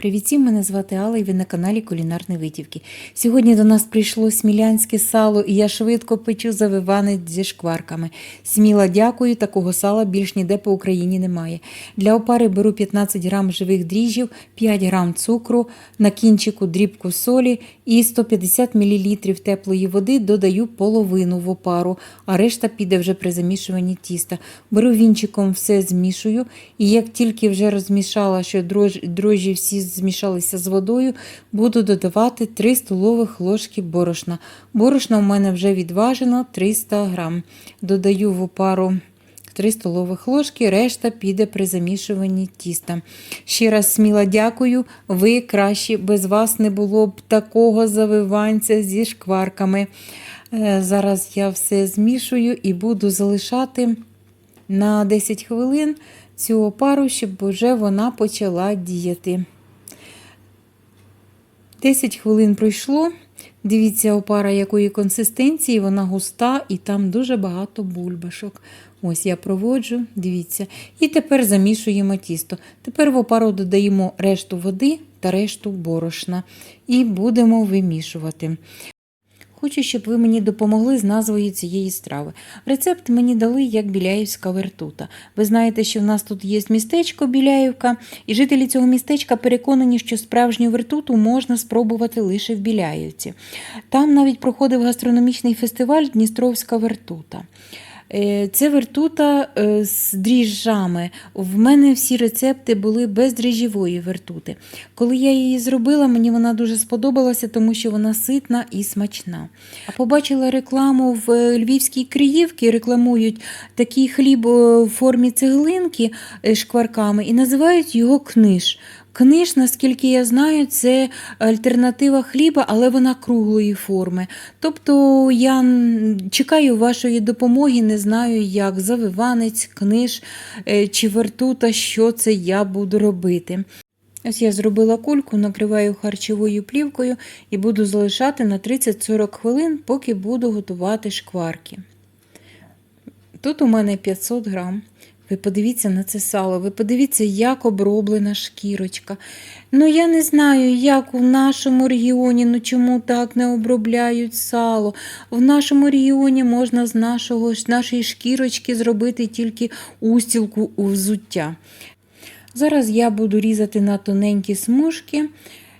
Привіт, всім, мене звати Алла і ви на каналі Кулінарні Витівки. Сьогодні до нас прийшло смілянське сало, і я швидко печу завиванець зі шкварками. Сміла дякую, такого сала більш ніде по Україні немає. Для опари беру 15 грам живих дріжджів, 5 грам цукру, на кінчику дрібку солі і 150 мл теплої води додаю половину в опару, а решта піде вже при замішуванні тіста. Беру вінчиком все змішую, і як тільки вже розмішала, що дрож- дрожжі всі змішалися з водою, буду додавати 3 столових ложки борошна. Борошна у мене вже відважено 300 грам. Додаю в опару 3 столових ложки, решта піде при замішуванні тіста. Ще раз сміла дякую, ви кращі, без вас не було б такого завиванця зі шкварками. Е, Зараз я все змішую і буду залишати на 10 хвилин цю опару, щоб вже вона почала діяти. 10 хвилин пройшло. Дивіться, опара якої консистенції, вона густа і там дуже багато бульбашок. Ось я проводжу, дивіться. І тепер замішуємо тісто. Тепер в опару додаємо решту води та решту борошна і будемо вимішувати. Хочу, щоб ви мені допомогли з назвою цієї страви. Рецепт мені дали як Біляївська вертута. Ви знаєте, що в нас тут є містечко Біляївка, і жителі цього містечка переконані, що справжню вертуту можна спробувати лише в Біляївці. Там навіть проходив гастрономічний фестиваль Дністровська вертута. Е, Це вертута е, з дріжджами. В мене всі рецепти були без дріжджової вертути. Коли я її зробила, мені вона дуже сподобалася, тому що вона ситна і смачна. Побачила рекламу в е, Львівській Криївці, рекламують такий хліб в формі цеглинки шкварками і називають його книж. Книж, наскільки я знаю, це альтернатива хліба, але вона круглої форми. Тобто я чекаю вашої допомоги, не знаю, як завиванець, книж е, чи вертута, що це я буду робити. Ось я зробила кульку, накриваю харчовою плівкою і буду залишати на 30-40 хвилин, поки буду готувати шкварки. Тут у мене 500 грам. Ви подивіться на це сало, ви подивіться, як оброблена шкірочка. Ну, я не знаю, як у нашому регіоні, ну чому так не обробляють сало. В нашому регіоні можна з нашого, нашої шкірочки зробити тільки устілку у взуття. Зараз я буду різати на тоненькі смужки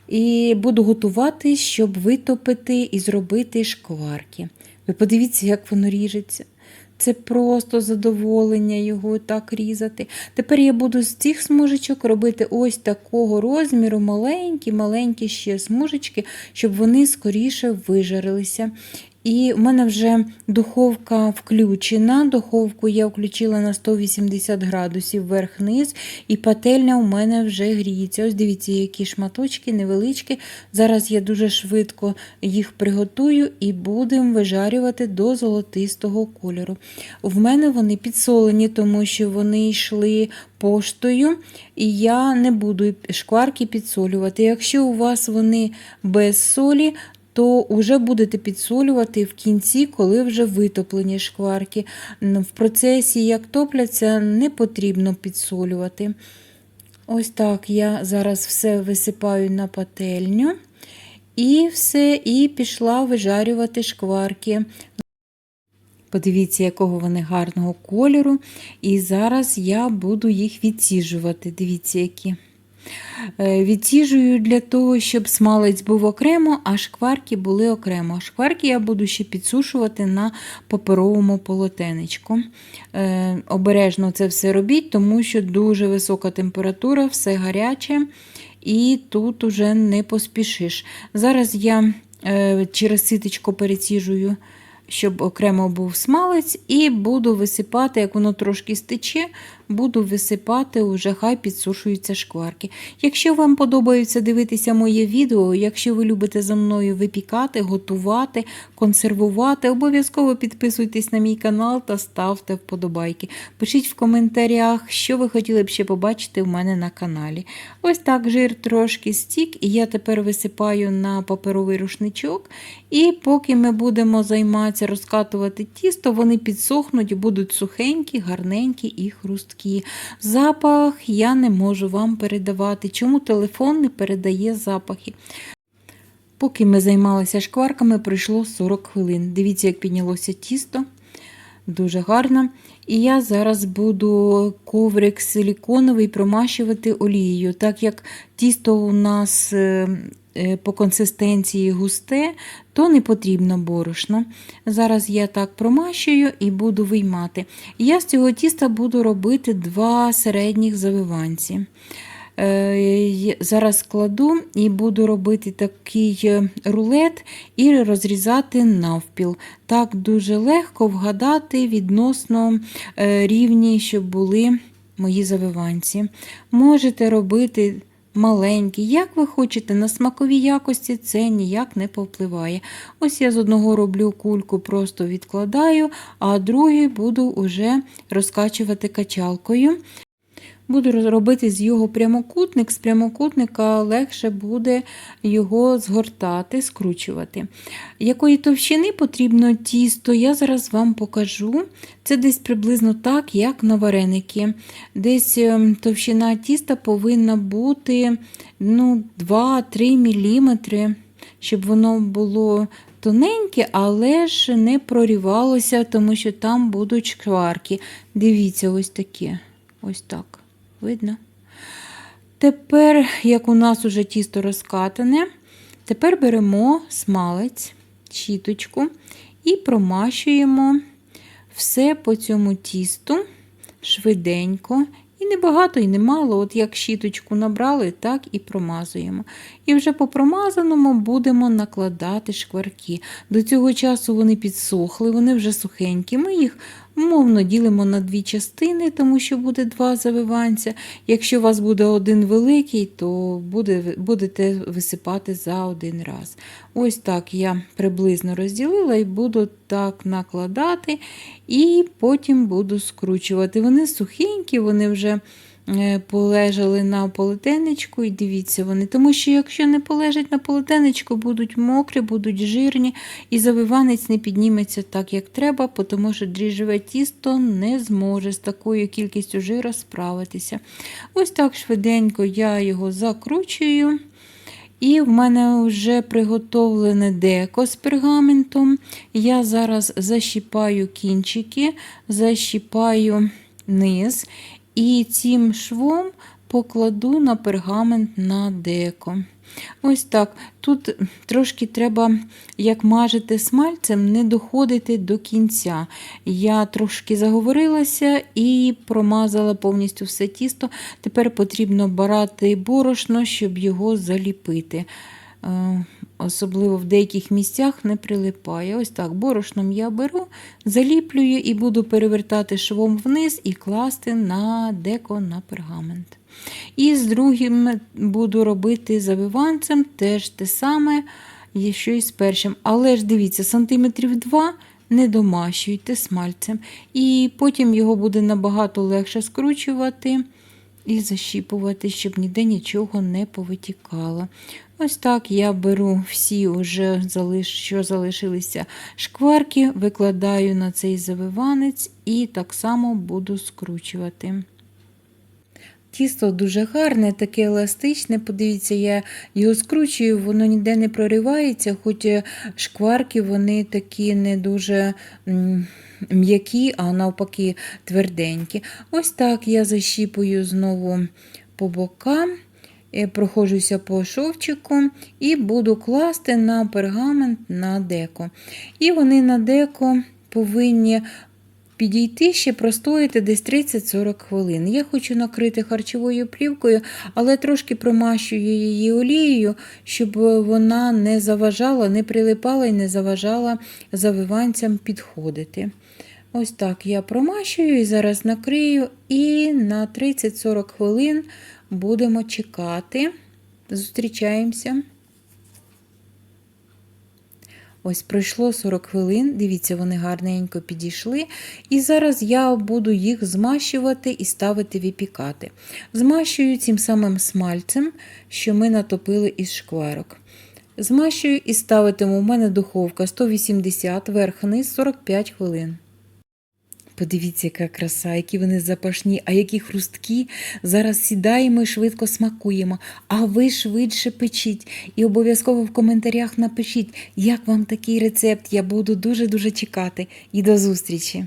і буду готувати, щоб витопити і зробити шкварки. Ви подивіться, як воно ріжеться. Це просто задоволення його так різати. Тепер я буду з цих смужечок робити ось такого розміру, маленькі-маленькі ще смужечки, щоб вони скоріше вижарилися. І в мене вже духовка включена. Духовку я включила на 180 градусів вверх-низ, і пательня у мене вже гріється. Ось дивіться, які шматочки невеличкі. Зараз я дуже швидко їх приготую і будемо вижарювати до золотистого кольору. В мене вони підсолені, тому що вони йшли поштою, і я не буду шкварки підсолювати. Якщо у вас вони без солі, то вже будете підсолювати в кінці, коли вже витоплені шкварки. В процесі, як топляться, не потрібно підсолювати. Ось так я зараз все висипаю на пательню. І все, і пішла вижарювати шкварки. Подивіться, якого вони гарного кольору. І зараз я буду їх відсіжувати. Дивіться, які. Е, Відсіжую для того, щоб смалець був окремо, а шкварки були окремо. Шкварки я буду ще підсушувати на паперовому полотенечку. Е, Обережно це все робіть, тому що дуже висока температура, все гаряче, і тут уже не поспішиш. Зараз я е, через ситечко переціжую щоб окремо був смалець, і буду висипати, як воно трошки стече, буду висипати, уже хай підсушуються шкварки. Якщо вам подобається дивитися моє відео, якщо ви любите за мною випікати, готувати, консервувати, обов'язково підписуйтесь на мій канал та ставте вподобайки. Пишіть в коментарях, що ви хотіли б ще побачити в мене на каналі. Ось так жир трошки стік, і я тепер висипаю на паперовий рушничок. І поки ми будемо займатися розкатувати тісто, вони підсохнуть, будуть сухенькі, гарненькі і хрусткі. Смачкі. Запах я не можу вам передавати. Чому телефон не передає запахи? Поки ми займалися шкварками, пройшло 40 хвилин. Дивіться, як піднялося тісто. Дуже гарно. І я зараз буду коврик силіконовий промащувати олією. Так як тісто у нас е, по консистенції густе, то не потрібно борошно. Зараз я так промащую і буду виймати. Я з цього тіста буду робити два середніх завиванці. Е, Зараз кладу і буду робити такий е, рулет і розрізати навпіл. Так дуже легко вгадати відносно е, рівні, щоб були мої завиванці. Можете робити маленькі, як ви хочете, на смакові якості це ніяк не повпливає. Ось я з одного роблю кульку, просто відкладаю, а другий буду уже розкачувати качалкою. Буду робити з його прямокутник, з прямокутника легше буде його згортати, скручувати. Якої товщини потрібно тісто, я зараз вам покажу. Це десь приблизно так, як на вареники. Десь ем, товщина тіста повинна бути ну, 2-3 мм, щоб воно було тоненьке, але ж не прорівалося, тому що там будуть шкварки. Дивіться, ось таке. Ось так. Видно? Тепер, як у нас уже тісто розкатане, тепер беремо смалець, щіточку і промащуємо все по цьому тісту швиденько. І не багато, і не мало. От як щіточку набрали, так і промазуємо. І вже по промазаному будемо накладати шкварки. До цього часу вони підсохли, вони вже сухенькі. Ми їх мовно ділимо на дві частини, тому що буде два завиванця. Якщо у вас буде один великий, то буде, будете висипати за один раз. Ось так я приблизно розділила і буду так накладати, і потім буду скручувати. Вони сухенькі, вони вже. Е, Полежали на полотенечку і дивіться вони. Тому що якщо не полежать на полотенечку, будуть мокрі, будуть жирні, і завиванець не підніметься так, як треба, тому що дріжджеве тісто не зможе з такою кількістю жира справитися. Ось так швиденько я його закручую. І в мене вже приготовлене деко з пергаментом. Я зараз защіпаю кінчики, защіпаю низ і цим швом покладу на пергамент на деко. Ось так. Тут трошки треба, як мажете смальцем, не доходити до кінця. Я трошки заговорилася і промазала повністю все тісто. Тепер потрібно брати борошно, щоб його заліпити. Особливо в деяких місцях не прилипає. Ось так, борошном я беру, заліплюю і буду перевертати швом вниз і класти на деко на пергамент. І з другим буду робити завиванцем теж те саме, що і з першим. Але ж дивіться, сантиметрів 2 не домащуйте смальцем. І потім його буде набагато легше скручувати і защіпувати, щоб ніде нічого не повитікало. Ось так я беру всі, уже, що залишилися шкварки, викладаю на цей завиванець і так само буду скручувати. Тісто дуже гарне, таке еластичне. Подивіться, я його скручую, воно ніде не проривається, хоч шкварки вони такі не дуже м'які, а навпаки тверденькі. Ось так я защіпую знову по бокам, е, проходжуся по шовчику і буду класти на пергамент на деко. І вони на деко повинні підійти ще простоїти десь 30-40 хвилин. Я хочу накрити харчовою плівкою, але трошки промащую її олією, щоб вона не заважала, не прилипала і не заважала завиванцям підходити. Ось так я промащую і зараз накрию, і на 30-40 хвилин будемо чекати. Зустрічаємося. Ось пройшло 40 хвилин, дивіться, вони гарненько підійшли. І зараз я буду їх змащувати і ставити випікати. Змащую цим самим смальцем, що ми натопили із шкварок. Змащую і ставитиму у мене духовка 180 верх-низ 45 хвилин. Подивіться, яка краса, які вони запашні, а які хрусткі. Зараз сідаємо і швидко смакуємо. А ви швидше печіть. І обов'язково в коментарях напишіть, як вам такий рецепт. Я буду дуже-дуже чекати. І до зустрічі!